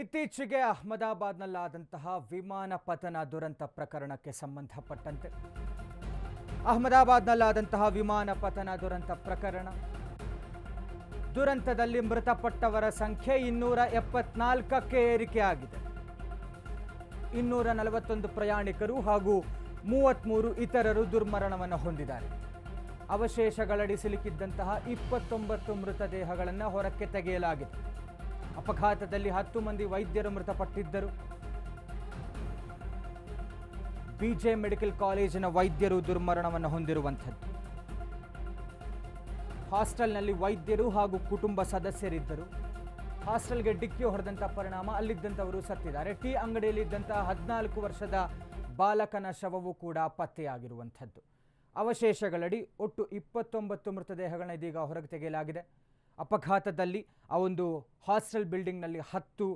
ಇತ್ತೀಚೆಗೆ ಅಹಮದಾಬಾದ್ನಲ್ಲಾದಂತಹ ವಿಮಾನ ಪತನ ದುರಂತ ಪ್ರಕರಣಕ್ಕೆ ಸಂಬಂಧಪಟ್ಟಂತೆ. ಅಹಮದಾಬಾದ್ನಲ್ಲಾದಂತಹ ವಿಮಾನ ಪತನ ದುರಂತ ಪ್ರಕರಣ. ದುರಂತದಲ್ಲಿ ಮೃತಪಟ್ಟವರ ಸಂಖ್ಯೆ ಇನ್ನೂರ ಎಪ್ಪತ್ನಾಲ್ಕಕ್ಕೆ ಏರಿಕೆಯಾಗಿದೆ. ಇನ್ನೂರ ನಲವತ್ತೊಂದು ಪ್ರಯಾಣಿಕರು ಹಾಗೂ ಮೂವತ್ತ್ಮೂರು ಇತರರು ದುರ್ಮರಣವನ್ನು ಹೊಂದಿದ್ದಾರೆ. ಅವಶೇಷಗಳಡಿ ಸಿಲುಕಿದ್ದಂತಹ ಇಪ್ಪತ್ತೊಂಬತ್ತು ಮೃತದೇಹಗಳನ್ನು ಹೊರಕ್ಕೆ ತೆಗೆಯಲಾಗಿದೆ. ಅಪಘಾತದಲ್ಲಿ ಹತ್ತು ಮಂದಿ ವೈದ್ಯರು ಮೃತಪಟ್ಟಿದ್ದರು. ಬಿಜೆ ಮೆಡಿಕಲ್ ಕಾಲೇಜಿನ ವೈದ್ಯರು ದುರ್ಮರಣವನ್ನು ಹೊಂದಿರುವಂಥದ್ದು. ಹಾಸ್ಟೆಲ್ನಲ್ಲಿ ವೈದ್ಯರು ಹಾಗೂ ಕುಟುಂಬ ಸದಸ್ಯರಿದ್ದರು. ಹಾಸ್ಟೆಲ್ಗೆ ಡಿಕ್ಕಿ ಹೊಡೆದಂಥ ಪರಿಣಾಮ ಅಲ್ಲಿದ್ದಂಥವರು ಸತ್ತಿದ್ದಾರೆ. ಟೀ ಅಂಗಡಿಯಲ್ಲಿದ್ದಂತಹ ಹದಿನಾಲ್ಕು ವರ್ಷದ ಬಾಲಕನ ಶವವು ಕೂಡ ಪತ್ತೆಯಾಗಿರುವಂಥದ್ದು. ಅವಶೇಷಗಳಡಿ ಒಟ್ಟು ಇಪ್ಪತ್ತೊಂಬತ್ತು ಮೃತದೇಹಗಳನ್ನ ಇದೀಗ ಹೊರಗೆ ತೆಗೆಯಲಾಗಿದೆ. ಅಪಘಾತದಲ್ಲಿ ಆ ಒಂದು ಹಾಸ್ಟೆಲ್ ಬಿಲ್ಡಿಂಗ್ನಲ್ಲಿ ಹತ್ತು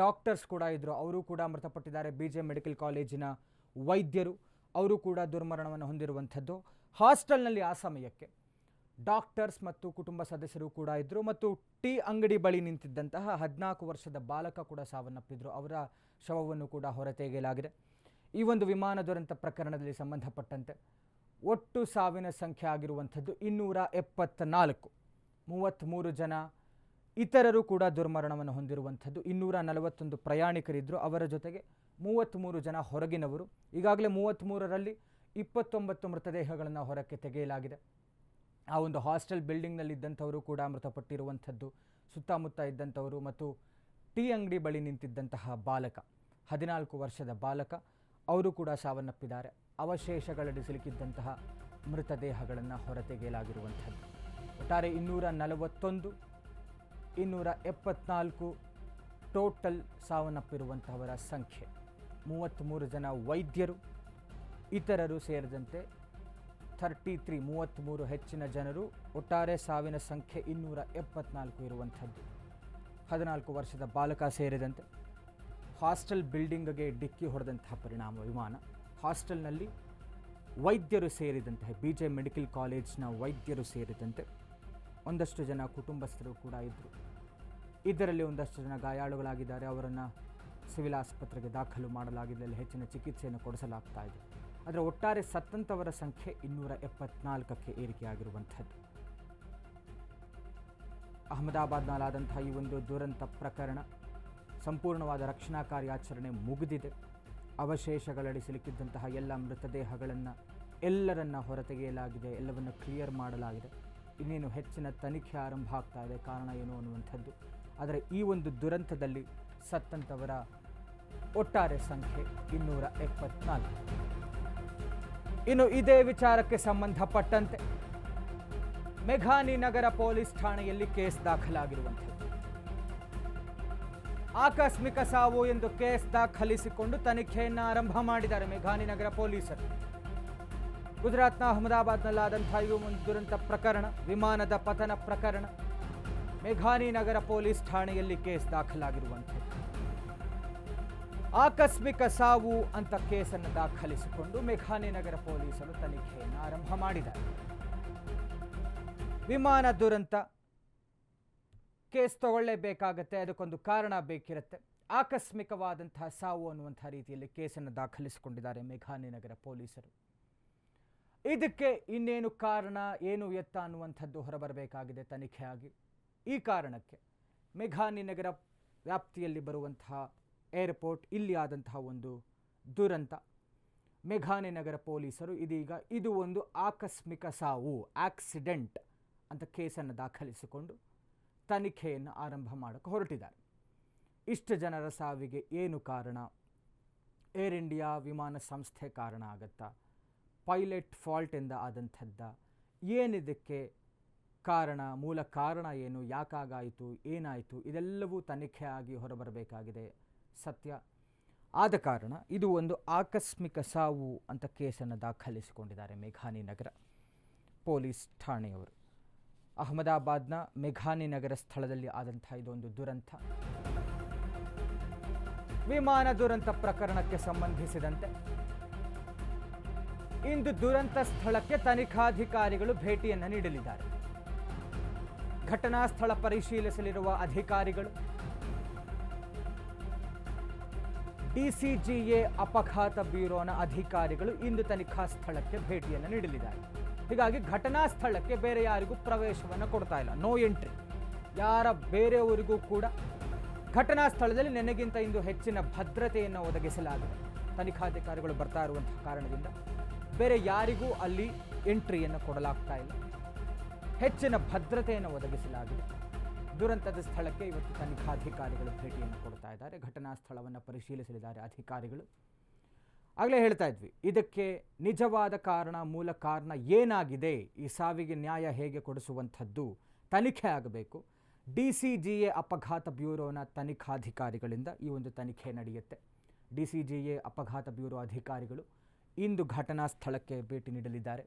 ಡಾಕ್ಟರ್ಸ್ ಕೂಡ ಇದ್ದರು ಅವರು ಕೂಡ ಮೃತಪಟ್ಟಿದ್ದಾರೆ. ಬಿ ಜೆ ಮೆಡಿಕಲ್ ಕಾಲೇಜಿನ ವೈದ್ಯರು. ಅವರು ಕೂಡ ದುರ್ಮರಣವನ್ನು ಹೊಂದಿರುವಂಥದ್ದು. ಹಾಸ್ಟೆಲ್ನಲ್ಲಿ ಆ ಸಮಯಕ್ಕೆ ಡಾಕ್ಟರ್ಸ್ ಮತ್ತು ಕುಟುಂಬ ಸದಸ್ಯರು ಕೂಡ ಇದ್ದರು ಮತ್ತು ಟೀ ಅಂಗಡಿ ಬಳಿ ನಿಂತಿದ್ದಂತಹ ಹದಿನಾಲ್ಕು ವರ್ಷದ ಬಾಲಕ ಕೂಡ ಸಾವನ್ನಪ್ಪಿದ್ರು. ಅವರ ಶವವನ್ನು ಕೂಡ ಹೊರತೆಗೆಯಲಾಗಿದೆ. ಈ ಒಂದು ವಿಮಾನ ದುರಂತ ಪ್ರಕರಣದಲ್ಲಿ ಸಂಬಂಧಪಟ್ಟಂತೆ ಒಟ್ಟು ಸಾವಿನ ಸಂಖ್ಯೆ ಆಗಿರುವಂಥದ್ದು ಇನ್ನೂರ ಎಪ್ಪತ್ತ ನಾಲ್ಕು ಮೂವತ್ತ್ಮೂರು ಜನ ಇತರರು ಕೂಡ ದುರ್ಮರಣವನ್ನು ಹೊಂದಿರುವಂಥದ್ದು. ಇನ್ನೂರ ನಲವತ್ತೊಂದು ಪ್ರಯಾಣಿಕರಿದ್ದರು ಅವರ ಜೊತೆಗೆ ಮೂವತ್ತ್ಮೂರು ಜನ ಹೊರಗಿನವರು. ಈಗಾಗಲೇ ಮೂವತ್ತ್ಮೂರರಲ್ಲಿ ಇಪ್ಪತ್ತೊಂಬತ್ತು ಮೃತದೇಹಗಳನ್ನು ಹೊರಕ್ಕೆ ತೆಗೆಯಲಾಗಿದೆ. ಆ ಒಂದು ಹಾಸ್ಟೆಲ್ ಬಿಲ್ಡಿಂಗ್ನಲ್ಲಿದ್ದಂಥವರು ಕೂಡ ಮೃತಪಟ್ಟಿರುವಂಥದ್ದು. ಸುತ್ತಮುತ್ತ ಇದ್ದಂಥವರು ಮತ್ತು ಟೀ ಅಂಗಡಿ ಬಳಿ ನಿಂತಿದ್ದಂತಹ ಬಾಲಕ, ಹದಿನಾಲ್ಕು ವರ್ಷದ ಬಾಲಕ, ಅವರು ಕೂಡ ಸಾವನ್ನಪ್ಪಿದ್ದಾರೆ. ಅವಶೇಷಗಳಡಿ ಸಿಲುಕಿದ್ದಂತಹ ಮೃತದೇಹಗಳನ್ನು ಹೊರತೆಗೆಯಲಾಗಿರುವಂಥದ್ದು. ಒಟ್ಟಾರೆ ಇನ್ನೂರ ನಲವತ್ತೊಂದು, ಇನ್ನೂರ ಎಪ್ಪತ್ನಾಲ್ಕು ಟೋಟಲ್ ಸಾವನ್ನಪ್ಪಿರುವಂತಹವರ ಸಂಖ್ಯೆ. ಮೂವತ್ತ್ಮೂರು ಜನ ವೈದ್ಯರು, ಇತರರು ಸೇರಿದಂತೆ ಥರ್ಟಿ ತ್ರೀ ಮೂವತ್ತ್ಮೂರು ಹೆಚ್ಚಿನ ಜನರು, ಒಟ್ಟಾರೆ ಸಾವಿನ ಸಂಖ್ಯೆ ಇನ್ನೂರ ಎಪ್ಪತ್ನಾಲ್ಕು ಇರುವಂಥದ್ದು. ಹದಿನಾಲ್ಕು ವರ್ಷದ ಬಾಲಕ ಸೇರಿದಂತೆ ಹಾಸ್ಟೆಲ್ ಬಿಲ್ಡಿಂಗ್ಗೆ ಡಿಕ್ಕಿ ಹೊಡೆದಂತಹ ಪರಿಣಾಮ ವಿಮಾನ. ಹಾಸ್ಟೆಲ್ನಲ್ಲಿ ವೈದ್ಯರು ಸೇರಿದಂತೆ, ಬಿ ಜೆ ಮೆಡಿಕಲ್ ಕಾಲೇಜ್ನ ವೈದ್ಯರು ಸೇರಿದಂತೆ ಒಂದಷ್ಟು ಜನ ಕುಟುಂಬಸ್ಥರು ಕೂಡ ಇದ್ದರು ಇದರಲ್ಲಿ ಒಂದಷ್ಟು ಜನ ಗಾಯಾಳುಗಳಾಗಿದ್ದಾರೆ. ಅವರನ್ನು ಸಿವಿಲ್ ಆಸ್ಪತ್ರೆಗೆ ದಾಖಲು ಮಾಡಲಾಗಿದೆ. ಅಲ್ಲಿ ಹೆಚ್ಚಿನ ಚಿಕಿತ್ಸೆಯನ್ನು ಕೊಡಿಸಲಾಗ್ತಾ ಇದೆ. ಆದರೆ ಒಟ್ಟಾರೆ ಸತ್ತಂತವರ ಸಂಖ್ಯೆ ಇನ್ನೂರ ಎಪ್ಪತ್ನಾಲ್ಕಕ್ಕೆ ಏರಿಕೆಯಾಗಿರುವಂಥದ್ದು. ಅಹಮದಾಬಾದ್ನಲ್ಲಾದಂಥ ಈ ಒಂದು ದುರಂತ ಪ್ರಕರಣ ಸಂಪೂರ್ಣವಾದ ರಕ್ಷಣಾ ಕಾರ್ಯಾಚರಣೆ ಮುಗಿದಿದೆ. ಅವಶೇಷಗಳಡಿ ಸಿಲುಕಿದ್ದಂತಹ ಎಲ್ಲ ಮೃತದೇಹಗಳನ್ನು ಎಲ್ಲರನ್ನ ಹೊರತೆಗೆಯಲಾಗಿದೆ. ಎಲ್ಲವನ್ನು ಕ್ಲಿಯರ್ ಮಾಡಲಾಗಿದೆ. ಇನ್ನೇನು ಹೆಚ್ಚಿನ ತನಿಖೆ ಆರಂಭ ಆಗ್ತಾ ಇದೆ ಕಾರಣ ಏನು ಅನ್ನುವಂಥದ್ದು. ಆದರೆ ಈ ಒಂದು ದುರಂತದಲ್ಲಿ ಸತ್ತಂತವರ ಒಟ್ಟಾರೆ ಸಂಖ್ಯೆ ಇನ್ನೂರ ಎಪ್ಪತ್ನಾಲ್ಕು. ಇನ್ನು ಇದೇ ವಿಚಾರಕ್ಕೆ ಸಂಬಂಧಪಟ್ಟಂತೆ ಮೆಘಾನಿ ನಗರ ಪೊಲೀಸ್ ಠಾಣೆಯಲ್ಲಿ ಕೇಸ್ ದಾಖಲಾಗಿರುವಂಥದ್ದು. ಆಕಸ್ಮಿಕ ಸಾವು ಎಂದು ಕೇಸ್ ದಾಖಲಿಸಿಕೊಂಡು ತನಿಖೆಯನ್ನು ಆರಂಭ ಮಾಡಿದ್ದಾರೆ ಮೆಘಾನಿ ನಗರ ಪೊಲೀಸರು. ಗುಜರಾತ್ನ ಅಹಮದಾಬಾದ್ನಲ್ಲಾದಂಥ ಇವು ಒಂದು ದುರಂತ ಪ್ರಕರಣ, ವಿಮಾನದ ಪತನ ಪ್ರಕರಣ. ಮೇಘಾನಿ ನಗರ ಪೊಲೀಸ್ ಠಾಣೆಯಲ್ಲಿ ಕೇಸ್ ದಾಖಲಾಗಿರುವಂತೆ. ಆಕಸ್ಮಿಕ ಸಾವು ಅಂತ ಕೇಸನ್ನು ದಾಖಲಿಸಿಕೊಂಡು ಮೇಘಾನಿ ನಗರ ಪೊಲೀಸರು ತನಿಖೆಯನ್ನು ಆರಂಭ ಮಾಡಿದ್ದಾರೆ. ವಿಮಾನ ದುರಂತ. ಕೇಸ್ ತಗೊಳ್ಳೇಬೇಕಾಗತ್ತೆ, ಅದಕ್ಕೊಂದು ಕಾರಣ ಬೇಕಿರುತ್ತೆ. ಆಕಸ್ಮಿಕವಾದಂತಹ ಸಾವು ಅನ್ನುವಂಥ ರೀತಿಯಲ್ಲಿ ಕೇಸನ್ನು ದಾಖಲಿಸಿಕೊಂಡಿದ್ದಾರೆ ಮೇಘಾನಿ ನಗರ ಪೊಲೀಸರು. ಇದಕ್ಕೆ ಇನ್ನೇನು ಕಾರಣ, ಏನು ಎತ್ತ ಅನ್ನುವಂಥದ್ದು ಹೊರಬರಬೇಕಾಗಿದೆ ತನಿಖೆಯಾಗಿ ಈ ಕಾರಣಕ್ಕೆ ಮೇಘಾನಿ ನಗರ ವ್ಯಾಪ್ತಿಯಲ್ಲಿ ಬರುವಂತಹ ಏರ್ಪೋರ್ಟ್ ಇಲ್ಲಿ ಆದಂತಹ ಒಂದು ದುರಂತ. ಮೇಘಾನಿ ನಗರ ಪೊಲೀಸರು ಇದೀಗ ಇದು ಒಂದು ಆಕಸ್ಮಿಕ ಸಾವು ಆಕ್ಸಿಡೆಂಟ್ ಅಂತ ಕೇಸನ್ನು ದಾಖಲಿಸಿಕೊಂಡು ತನಿಖೆಯನ್ನು ಆರಂಭ ಮಾಡೋಕ್ಕೆ ಹೊರಟಿದ್ದಾರೆ. ಇಷ್ಟು ಜನರ ಸಾವಿಗೆ ಏನು ಕಾರಣ? ಏರ್ ಇಂಡಿಯಾ ವಿಮಾನ ಸಂಸ್ಥೆ ಕಾರಣ ಆಗತ್ತಾ? ಪೈಲಟ್ ಫಾಲ್ಟಿಂದ ಆದಂಥದ್ದ. ಏನಿದಕ್ಕೆ ಕಾರಣ, ಮೂಲ ಕಾರಣ ಏನು, ಯಾಕಾಗಾಯಿತು, ಏನಾಯಿತು, ಇದೆಲ್ಲವೂ ತನಿಖೆ ಆಗಿ ಹೊರಬರಬೇಕಾಗಿದೆ. ಸತ್ಯ. ಆದ ಕಾರಣ ಇದು ಒಂದು ಆಕಸ್ಮಿಕ ಸಾವು ಅಂತ ಕೇಸನ್ನು ದಾಖಲಿಸಿಕೊಂಡಿದ್ದಾರೆ ಮೇಘಾನಿ ನಗರ ಪೊಲೀಸ್ ಠಾಣೆಯವರು. ಅಹಮದಾಬಾದ್ನ ಮೇಘಾನಿ ನಗರ ಸ್ಥಳದಲ್ಲಿ ಆದಂಥ ಇದೊಂದು ದುರಂತ. ವಿಮಾನ ದುರಂತ ಪ್ರಕರಣಕ್ಕೆ ಸಂಬಂಧಿಸಿದಂತೆ ಇಂದು ದುರಂತ ಸ್ಥಳಕ್ಕೆ ತನಿಖಾಧಿಕಾರಿಗಳು ಭೇಟಿಯನ್ನು ನೀಡಲಿದ್ದಾರೆ. ಘಟನಾ ಸ್ಥಳ ಪರಿಶೀಲಿಸಲಿರುವ ಅಧಿಕಾರಿಗಳು, ಡಿಸಿಜಿಎ ಅಪಘಾತ ಬ್ಯೂರೋನ ಅಧಿಕಾರಿಗಳು ಇಂದು ತನಿಖಾ ಸ್ಥಳಕ್ಕೆ ಭೇಟಿಯನ್ನು ನೀಡಲಿದ್ದಾರೆ. ಹೀಗಾಗಿ ಘಟನಾ ಸ್ಥಳಕ್ಕೆ ಬೇರೆ ಯಾರಿಗೂ ಪ್ರವೇಶವನ್ನು ಕೊಡ್ತಾ ಇಲ್ಲ. No entry. ಯಾರ ಬೇರೆಯವರಿಗೂ ಕೂಡ ಘಟನಾ ಸ್ಥಳದಲ್ಲಿ ನೆನೆಗಿಂತ ಇಂದು ಹೆಚ್ಚಿನ ಭದ್ರತೆಯನ್ನು ಒದಗಿಸಲಾಗಿದೆ. ತನಿಖಾಧಿಕಾರಿಗಳು ಬರ್ತಾ ಇರುವಂತಹ ಕಾರಣದಿಂದ ಬೇರೆ ಯಾರಿಗೂ ಅಲ್ಲಿ ಎಂಟ್ರಿಯನ್ನು ಕೊಡಲಾಗ್ತಾ ಇಲ್ಲ. ಹೆಚ್ಚಿನ ಭದ್ರತೆಯನ್ನು ಒದಗಿಸಲಾಗಿದೆ. ದುರಂತದ ಸ್ಥಳಕ್ಕೆ ಇವತ್ತು ತನಿಖಾಧಿಕಾರಿಗಳು ಭೇಟಿಯನ್ನು ಕೊಡ್ತಾ ಇದ್ದಾರೆ. ಘಟನಾ ಸ್ಥಳವನ್ನು ಪರಿಶೀಲಿಸಲಿದ್ದಾರೆ ಅಧಿಕಾರಿಗಳು. ಆಗಲೇ ಹೇಳ್ತಾ ಇದ್ವಿ, ಇದಕ್ಕೆ ನಿಜವಾದ ಕಾರಣ, ಮೂಲ ಕಾರಣ ಏನಾಗಿದೆ? ಈ ಸಾವಿಗೆ ನ್ಯಾಯ ಹೇಗೆ ಕೊಡಿಸುವಂಥದ್ದು ತನಿಖೆ ಆಗಬೇಕು. ಡಿ ಸಿ ಜಿ ಎ ಅಪಘಾತ ಬ್ಯೂರೋನ ತನಿಖಾಧಿಕಾರಿಗಳಿಂದ ಈ ಒಂದು ತನಿಖೆ ನಡೆಯುತ್ತೆ. ಡಿ ಸಿ ಜಿ ಎ ಅಪಘಾತ ಬ್ಯೂರೋ ಅಧಿಕಾರಿಗಳು ಇಂದು ಘಟನಾ ಸ್ಥಳಕ್ಕೆ ಭೇಟಿ ನೀಡಲಿದ್ದಾರೆ.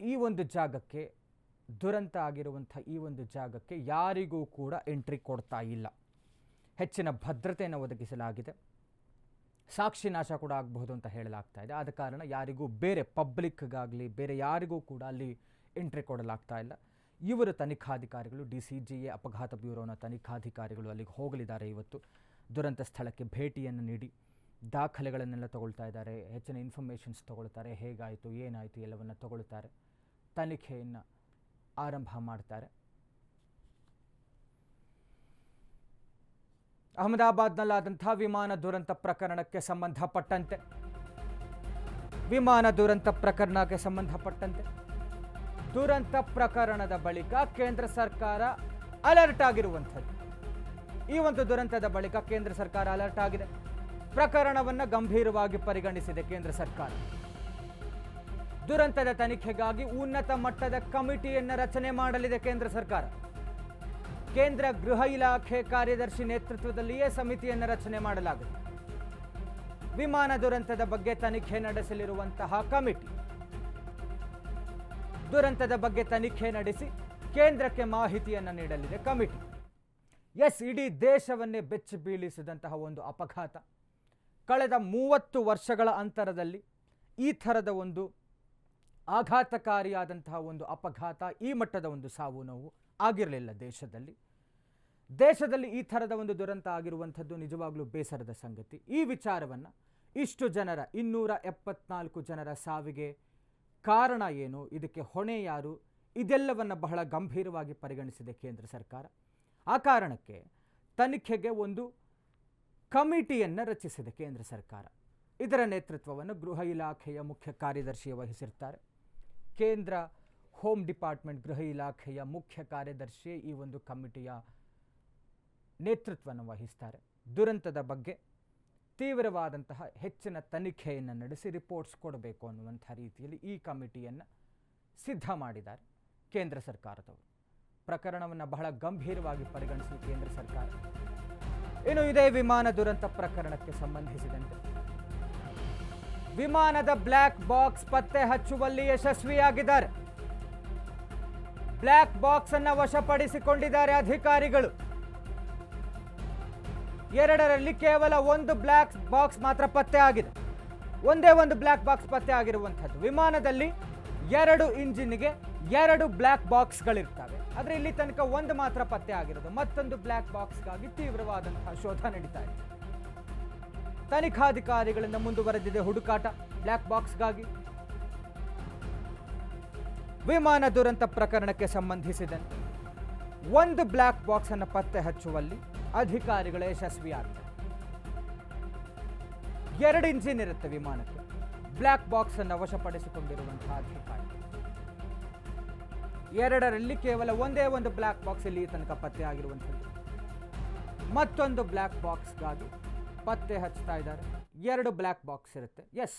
ಈ ಒಂದು ಜಾಗಕ್ಕೆ ದುರಂತ ಆಗಿರುವಂಥ ಈ ಒಂದು ಜಾಗಕ್ಕೆ ಯಾರಿಗೂ ಕೂಡ ಎಂಟ್ರಿ ಕೊಡ್ತಾ ಇಲ್ಲ. ಹೆಚ್ಚಿನ ಭದ್ರತೆಯನ್ನು ಒದಗಿಸಲಾಗಿದೆ. ಸಾಕ್ಷಿ ನಾಶ ಕೂಡ ಆಗಬಹುದು ಅಂತ ಹೇಳಲಾಗ್ತಾ ಇದೆ. ಆದ ಕಾರಣ ಯಾರಿಗೂ ಬೇರೆ ಪಬ್ಲಿಕ್ಗಾಗಲಿ, ಬೇರೆ ಯಾರಿಗೂ ಕೂಡ ಅಲ್ಲಿ ಎಂಟ್ರಿ ಕೊಡಲಾಗ್ತಾ ಇಲ್ಲ. ಇವರು ತನಿಖಾಧಿಕಾರಿಗಳು, ಡಿ ಸಿ ಜಿ ಎ ಅಪಘಾತ ಬ್ಯೂರೋನ ತನಿಖಾಧಿಕಾರಿಗಳು ಅಲ್ಲಿಗೆ ಹೋಗಲಿದ್ದಾರೆ ಇವತ್ತು. ದುರಂತ ಸ್ಥಳಕ್ಕೆ ಭೇಟಿಯನ್ನು ನೀಡಿ ದಾಖಲೆಗಳನ್ನೆಲ್ಲ ತಗೊಳ್ತಾ ಇದ್ದಾರೆ, ಹೆಚ್ಚಿನ ಇನ್ಫಾರ್ಮೇಷನ್ಸ್ ತಗೊಳ್ತಾರೆ, ಹೇಗಾಯಿತು, ಏನಾಯಿತು ಎಲ್ಲವನ್ನು ತಗೊಳ್ತಾರೆ, ತನಿಖೆಯನ್ನು ಆರಂಭ ಮಾಡ್ತಾರೆ. ಅಹಮದಾಬಾದ್ನಲ್ಲಾದಂಥ ವಿಮಾನ ದುರಂತ ಪ್ರಕರಣಕ್ಕೆ ಸಂಬಂಧಪಟ್ಟಂತೆ, ವಿಮಾನ ದುರಂತ ಪ್ರಕರಣಕ್ಕೆ ಸಂಬಂಧಪಟ್ಟಂತೆ, ದುರಂತ ಪ್ರಕರಣದ ಬಳಿಕ ಕೇಂದ್ರ ಸರ್ಕಾರ ಅಲರ್ಟ್ ಆಗಿರುವಂಥದ್ದು. ಈ ಒಂದು ದುರಂತದ ಬಳಿಕ ಕೇಂದ್ರ ಸರ್ಕಾರ ಅಲರ್ಟ್ ಆಗಿದೆ. ಪ್ರಕರಣವನ್ನು ಗಂಭೀರವಾಗಿ ಪರಿಗಣಿಸಿದೆ ಕೇಂದ್ರ ಸರ್ಕಾರ. ದುರಂತದ ತನಿಖೆಗಾಗಿ ಉನ್ನತ ಮಟ್ಟದ ಕಮಿಟಿಯನ್ನು ರಚನೆ ಮಾಡಲಿದೆ ಕೇಂದ್ರ ಸರ್ಕಾರ. ಕೇಂದ್ರ ಗೃಹ ಇಲಾಖೆ ಕಾರ್ಯದರ್ಶಿ ನೇತೃತ್ವದಲ್ಲಿಯೇ ಸಮಿತಿಯನ್ನು ರಚನೆ ಮಾಡಲಾಗಿದೆ. ವಿಮಾನ ದುರಂತದ ಬಗ್ಗೆ ತನಿಖೆ ನಡೆಸಲಿರುವಂತಹ ಕಮಿಟಿ. ದುರಂತದ ಬಗ್ಗೆ ತನಿಖೆ ನಡೆಸಿ ಕೇಂದ್ರಕ್ಕೆ ಮಾಹಿತಿಯನ್ನು ನೀಡಲಿದೆ ಕಮಿಟಿ. ಎಸ್ ಇಡೀ ದೇಶವನ್ನೇ ಬೆಚ್ಚಿ ಬೀಳಿಸಿದಂತಹ ಒಂದು ಅಪಘಾತ. ಕಳೆದ ಮೂವತ್ತು ವರ್ಷಗಳ ಅಂತರದಲ್ಲಿ ಈ ಥರದ ಒಂದು ಆಘಾತಕಾರಿಯಾದಂತಹ ಒಂದು ಅಪಘಾತ ಈ ಮಟ್ಟದ ಒಂದು ಸಾವು ನೋವು ಆಗಿರಲಿಲ್ಲ ದೇಶದಲ್ಲಿ. ದೇಶದಲ್ಲಿ ಈ ಥರದ ಒಂದು ದುರಂತ ಆಗಿರುವಂಥದ್ದು ನಿಜವಾಗ್ಲೂ ಬೇಸರದ ಸಂಗತಿ. ಈ ವಿಚಾರವನ್ನು ಇಷ್ಟು ಜನರ, ಇನ್ನೂರ ಎಪ್ಪತ್ನಾಲ್ಕು ಜನರ ಸಾವಿಗೆ ಕಾರಣ ಏನು, ಇದಕ್ಕೆ ಹೊಣೆ ಯಾರು, ಇದೆಲ್ಲವನ್ನು ಬಹಳ ಗಂಭೀರವಾಗಿ ಪರಿಗಣಿಸಿದೆ ಕೇಂದ್ರ ಸರ್ಕಾರ. ಆ ಕಾರಣಕ್ಕೆ ತನಿಖೆಗೆ ಒಂದು ಕಮಿಟಿಯನ್ನು ರಚಿಸಿದೆ ಕೇಂದ್ರ ಸರ್ಕಾರ. ಇದರ ನೇತೃತ್ವವನ್ನು ಗೃಹ ಇಲಾಖೆಯ ಮುಖ್ಯ ಕಾರ್ಯದರ್ಶಿ ವಹಿಸಿರ್ತಾರೆ. ಕೇಂದ್ರ ಹೋಮ್ ಡಿಪಾರ್ಟ್ಮೆಂಟ್ ಗೃಹ ಇಲಾಖೆಯ ಮುಖ್ಯ ಕಾರ್ಯದರ್ಶಿ ಈ ಒಂದು ಕಮಿಟಿಯ ನೇತೃತ್ವವನ್ನು ವಹಿಸ್ತಾರೆ. ದುರಂತದ ಬಗ್ಗೆ ತೀವ್ರವಾದಂತಹ ಹೆಚ್ಚಿನ ತನಿಖೆಯನ್ನು ನಡೆಸಿ ರಿಪೋರ್ಟ್ಸ್ ಕೊಡಬೇಕು ಅನ್ನುವಂಥ ರೀತಿಯಲ್ಲಿ ಈ ಕಮಿಟಿಯನ್ನು ಸಿದ್ಧ ಮಾಡಿದ್ದಾರೆ ಕೇಂದ್ರ ಸರ್ಕಾರದವರು. ಪ್ರಕರಣವನ್ನು ಬಹಳ ಗಂಭೀರವಾಗಿ ಪರಿಗಣಿಸಿ ಕೇಂದ್ರ ಸರ್ಕಾರ. ಇನ್ನು ಇದೇ ವಿಮಾನ ದುರಂತ ಪ್ರಕರಣಕ್ಕೆ ಸಂಬಂಧಿಸಿದಂತೆ. ವಿಮಾನದ ಬ್ಲ್ಯಾಕ್ ಬಾಕ್ಸ್ ಪತ್ತೆ ಹಚ್ಚುವಲ್ಲಿ ಯಶಸ್ವಿಯಾಗಿದ್ದಾರೆ. ಬ್ಲ್ಯಾಕ್ ಬಾಕ್ಸ್ ಅನ್ನು ವಶಪಡಿಸಿಕೊಂಡಿದ್ದಾರೆ ಅಧಿಕಾರಿಗಳು. ಎರಡರಲ್ಲಿ ಕೇವಲ ಒಂದು ಬ್ಲ್ಯಾಕ್ ಬಾಕ್ಸ್ ಮಾತ್ರ ಪತ್ತೆ ಆಗಿದೆ. ಒಂದೇ ಒಂದು ಬ್ಲ್ಯಾಕ್ ಬಾಕ್ಸ್ ಪತ್ತೆ ಆಗಿರುವಂಥದ್ದು. ವಿಮಾನದಲ್ಲಿ ಎರಡು ಇಂಜಿನ್ಗೆ ಎರಡು ಬ್ಲ್ಯಾಕ್ ಬಾಕ್ಸ್ಗಳಿರ್ತವೆ. ಆದರೆ ಇಲ್ಲಿ ತನಕ ಒಂದು ಮಾತ್ರ ಪತ್ತೆ ಆಗಿರೋದು. ಮತ್ತೊಂದು ಬ್ಲ್ಯಾಕ್ ಬಾಕ್ಸ್ಗಾಗಿ ತೀವ್ರವಾದಂತಹ ಶೋಧ ನಡೀತಾ ಇದೆ. ತನಿಖಾಧಿಕಾರಿಗಳಿಂದ ಮುಂದುವರೆದಿದೆ ಹುಡುಕಾಟ. ಬ್ಲ್ಯಾಕ್ ಬಾಕ್ಸ್ಗಾಗಿ ವಿಮಾನ ದುರಂತ ಪ್ರಕರಣಕ್ಕೆ ಸಂಬಂಧಿಸಿದಂತೆ ಒಂದು ಬ್ಲ್ಯಾಕ್ ಬಾಕ್ಸ್ ಅನ್ನು ಪತ್ತೆ ಹಚ್ಚುವಲ್ಲಿ ಅಧಿಕಾರಿಗಳು ಯಶಸ್ವಿಯಾಗಿದೆ ಎರಡು ಇಂಜಿನ್ ಇರುತ್ತೆ ವಿಮಾನಕ್ಕೆ. ಬ್ಲ್ಯಾಕ್ ಬಾಕ್ಸ್ ಅನ್ನು ವಶಪಡಿಸಿಕೊಂಡಿರುವಂತಹ ಅಧಿಕಾರಿ. ಎರಡರಲ್ಲಿ ಕೇವಲ ಒಂದೇ ಒಂದು ಬ್ಲ್ಯಾಕ್ ಬಾಕ್ಸ್ ಇಲ್ಲಿ ತನಕ ಪತ್ತೆ ಆಗಿರುವಂಥದ್ದು. ಮತ್ತೊಂದು ಬ್ಲ್ಯಾಕ್ ಬಾಕ್ಸ್ಗಾಗಿ ಪತ್ತೆ ಹಚ್ತಾ ಇದ್ದಾರೆ. ಎರಡು ಬ್ಲ್ಯಾಕ್ ಬಾಕ್ಸ್ ಇರುತ್ತೆ. ಎಸ್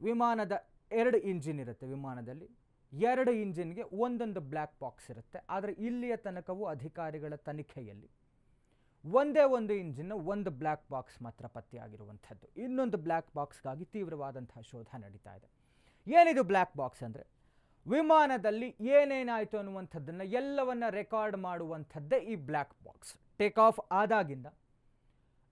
ವಿಮಾನದ ಎರಡು ಇಂಜಿನ್ ಇರುತ್ತೆ ವಿಮಾನದಲ್ಲಿ. ಎರಡು ಇಂಜಿನ್ಗೆ ಒಂದೊಂದು ಬ್ಲ್ಯಾಕ್ ಬಾಕ್ಸ್ ಇರುತ್ತೆ. ಆದರೆ ಇಲ್ಲಿಯ ತನಕವೂ ಅಧಿಕಾರಿಗಳ ತನಿಖೆಯಲ್ಲಿ ಒಂದೇ ಒಂದು ಇಂಜಿನ್, ಒಂದು ಬ್ಲ್ಯಾಕ್ ಬಾಕ್ಸ್ ಮಾತ್ರ ಪತ್ತೆಯಾಗಿರುವಂಥದ್ದು ಇನ್ನೊಂದು ಬ್ಲ್ಯಾಕ್ ಬಾಕ್ಸ್ಗಾಗಿ ತೀವ್ರವಾದಂತಹ ಶೋಧ ನಡೀತಾ ಇದೆ. ಏನಿದು ಬ್ಲ್ಯಾಕ್ ಬಾಕ್ಸ್ ಅಂದರೆ ವಿಮಾನದಲ್ಲಿ ಏನೇನಾಯಿತು ಅನ್ನುವಂಥದ್ದನ್ನು ಎಲ್ಲವನ್ನ ರೆಕಾರ್ಡ್ ಮಾಡುವಂಥದ್ದೇ ಈ ಬ್ಲ್ಯಾಕ್ ಬಾಕ್ಸ್. ಟೇಕ್ ಆಫ್ ಆದಾಗಿಂದ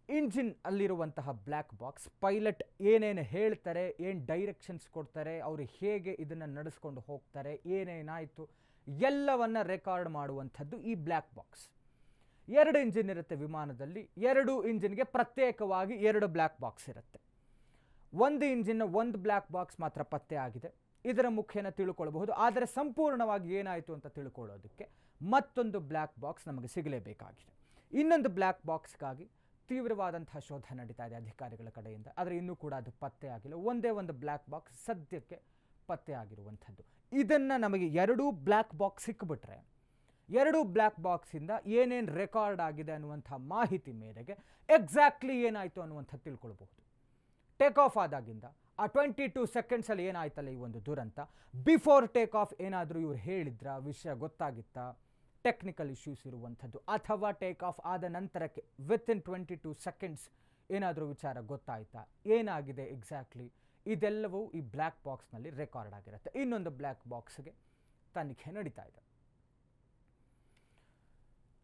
ಇಂಜಿನ್ ಅಲ್ಲಿರುವಂತಹ ಬ್ಲ್ಯಾಕ್ ಬಾಕ್ಸ್. ಪೈಲಟ್ ಏನೇನು ಹೇಳ್ತಾರೆ, ಏನು ಡೈರೆಕ್ಷನ್ಸ್ ಕೊಡ್ತಾರೆ, ಅವರು ಹೇಗೆ ಇದನ್ನು ನಡೆಸ್ಕೊಂಡು ಹೋಗ್ತಾರೆ, ಏನೇನಾಯಿತು, ಎಲ್ಲವನ್ನು ರೆಕಾರ್ಡ್ ಮಾಡುವಂಥದ್ದು ಈ ಬ್ಲ್ಯಾಕ್ ಬಾಕ್ಸ್. ಎರಡು ಇಂಜಿನ್ ಇರುತ್ತೆ ವಿಮಾನದಲ್ಲಿ, ಎರಡು ಇಂಜಿನ್ಗೆ ಪ್ರತ್ಯೇಕವಾಗಿ ಎರಡು ಬ್ಲ್ಯಾಕ್ ಬಾಕ್ಸ್ ಇರುತ್ತೆ. ಒಂದು ಇಂಜಿನ್ನ ಒಂದು ಬ್ಲ್ಯಾಕ್ ಬಾಕ್ಸ್ ಮಾತ್ರ ಪತ್ತೆ ಆಗಿದೆ. ಇದರ ಮುಖೇನ ತಿಳ್ಕೊಳ್ಬಹುದು. ಆದರೆ ಸಂಪೂರ್ಣವಾಗಿ ಏನಾಯಿತು ಅಂತ ತಿಳ್ಕೊಳ್ಳೋದಕ್ಕೆ ಮತ್ತೊಂದು ಬ್ಲ್ಯಾಕ್ ಬಾಕ್ಸ್ ನಮಗೆ ಸಿಗಲೇಬೇಕಾಗಿದೆ. ಇನ್ನೊಂದು ಬ್ಲ್ಯಾಕ್ ಬಾಕ್ಸ್ಗಾಗಿ ತೀವ್ರವಾದಂತಹ ಶೋಧ ನಡೀತಾ ಇದೆ ಅಧಿಕಾರಿಗಳ ಕಡೆಯಿಂದ. ಆದರೆ ಇನ್ನೂ ಕೂಡ ಅದು ಪತ್ತೆ ಆಗಿಲ್ಲ. ಒಂದೇ ಒಂದು ಬ್ಲ್ಯಾಕ್ ಬಾಕ್ಸ್ ಸದ್ಯಕ್ಕೆ ಪತ್ತೆ ಆಗಿರುವಂಥದ್ದು. ಇದನ್ನು ನಮಗೆ ಎರಡೂ ಬ್ಲ್ಯಾಕ್ ಬಾಕ್ಸ್ ಸಿಕ್ಕಿಬಿಟ್ರೆ ಎರಡು ಬ್ಲ್ಯಾಕ್ ಬಾಕ್ಸಿಂದ ಏನೇನು ರೆಕಾರ್ಡ್ ಆಗಿದೆ ಅನ್ನುವಂಥ ಮಾಹಿತಿ ಮೇರೆಗೆ ಎಕ್ಸಾಕ್ಟ್ಲಿ ಏನಾಯಿತು ಅನ್ನುವಂಥದ್ದು ತಿಳ್ಕೊಳ್ಬಹುದು. ಟೇಕ್ ಆಫ್ ಆದಾಗಿಂದ ಆ ಟ್ವೆಂಟಿ ಟು ಸೆಕೆಂಡ್ಸಲ್ಲಿ ಏನಾಯ್ತಲ್ಲ ಈ ಒಂದು ದುರಂತ? ಬಿಫೋರ್ ಟೇಕ್ ಆಫ್ ಏನಾದರೂ ಇವ್ರು ಹೇಳಿದ್ರ? ವಿಷಯ ಗೊತ್ತಾಗಿತ್ತಾ? ಟೆಕ್ನಿಕಲ್ ಇಶ್ಯೂಸ್ ಇರುವಂಥದ್ದು. ಅಥವಾ ಟೇಕ್ ಆಫ್ ಆದ ನಂತರಕ್ಕೆ within twenty two seconds ಏನಾದರೂ ವಿಚಾರ ಗೊತ್ತಾಯ್ತಾ? ಏನಾಗಿದೆ ಎಕ್ಸಾಕ್ಟ್ಲಿ ಇದೆಲ್ಲವೂ ಈ ಬ್ಲ್ಯಾಕ್ ಬಾಕ್ಸ್ನಲ್ಲಿ ರೆಕಾರ್ಡ್ ಆಗಿರುತ್ತೆ. ಇನ್ನೊಂದು ಬ್ಲ್ಯಾಕ್ ಬಾಕ್ಸ್ಗೆ ತನಿಖೆ ನಡೀತಾ ಇದೆ.